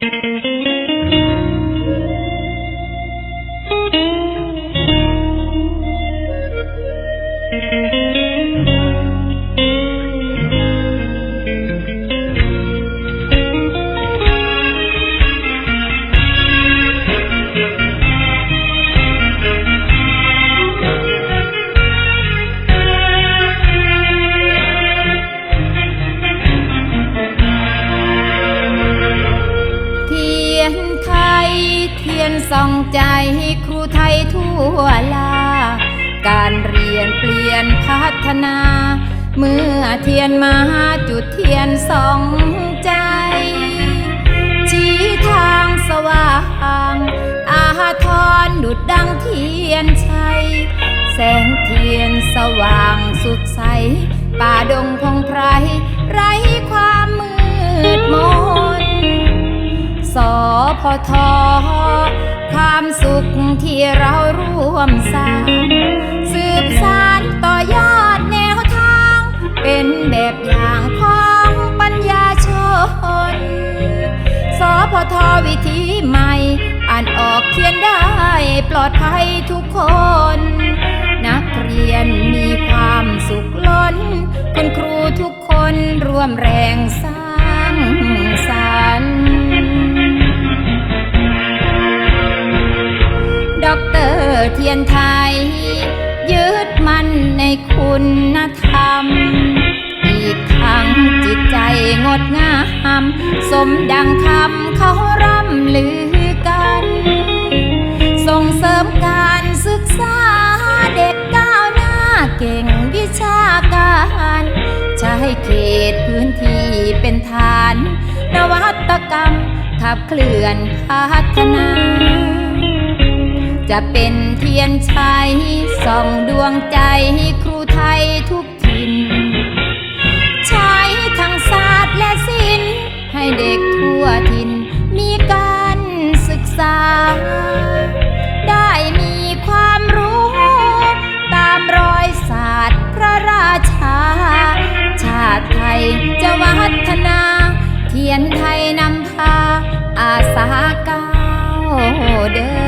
เทั่วลา การเรียนเปลี่ยนพัฒนา เมื่อเทียนมาจุดเทียนสองใจ ชี้ทางสว่าง อาทรดุดดังเทียนชัย แสงเทียนสว่างสุดใส ป่าดงพงไพรไร้ความมืดมนสพทความสุขที่เรา วมสร้างสืบสานต่อยอดแนวทาง เป็นแบบอย่างของปัญญาชน สพทวิธีใหม่ อ่านออกเขียนได้ปลอดภัยทุกคน เตอร์เทียนไทย ยึดมันในคุณธรรม อีกทั้งจิตใจงดงาม สมดังคำเขาร่ำลือกัน ส่งเสริมการศึกษาเด็กก้าวหน้าเก่งวิชาการใช้เขตพื้นที่เป็นฐาน นวัตกรรมขับเคลื่อนพัฒนา จะเป็นเทียนชัยส่องดวงใจครูไทยทุกถิ่นใช้ทั้งศาสตร์และศิลป์ให้เด็กทั่วถิ่นมีการศึกษา ได้มีความรู้ ตามรอยศาสตร์พระราชา ชาติไทยจะวัฒนา เทียนไทยนำพาอาสาก้าวเดิน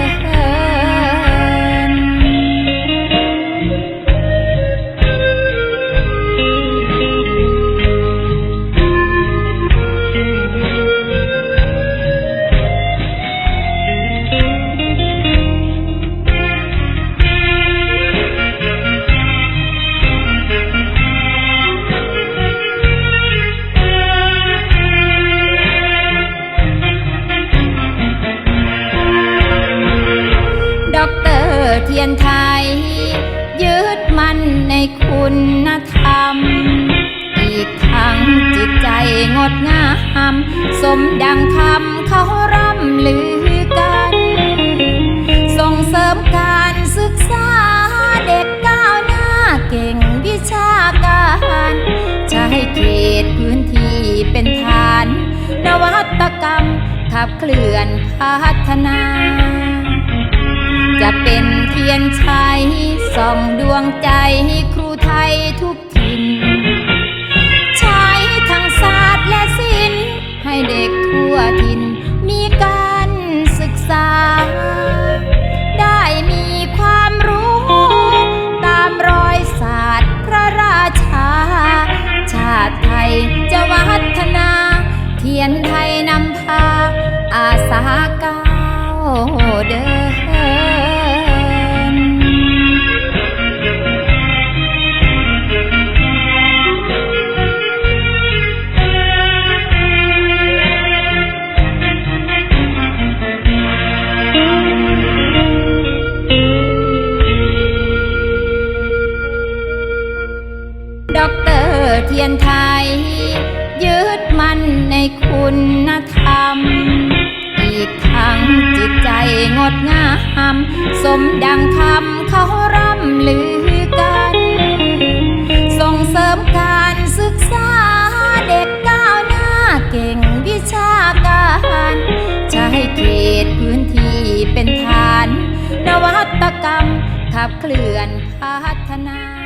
เตอร์เทียนไทย ยึดมั่นในคุณธรรม อีกทั้งจิตใจงดงาม สมดังคำเขาร่ำลือกัน ส่งเสริมการศึกษาเด็กก้าวหน้าเก่งวิชาการใช้เขตพื้นที่เป็นฐาน นวัตกรรมขับเคลื่อนพัฒนา จะเป็นเทียนชัยส่องดวงใจครูไทยทุกถิ่นามสมดังคำเขาร่ำลือกัน ส่งเสริมการศึกษาเด็กก้าวหน้าเก่งวิชาการใช้เขตพื้นที่เป็นฐาน นวัตกรรมขับเคลื่อนพัฒนา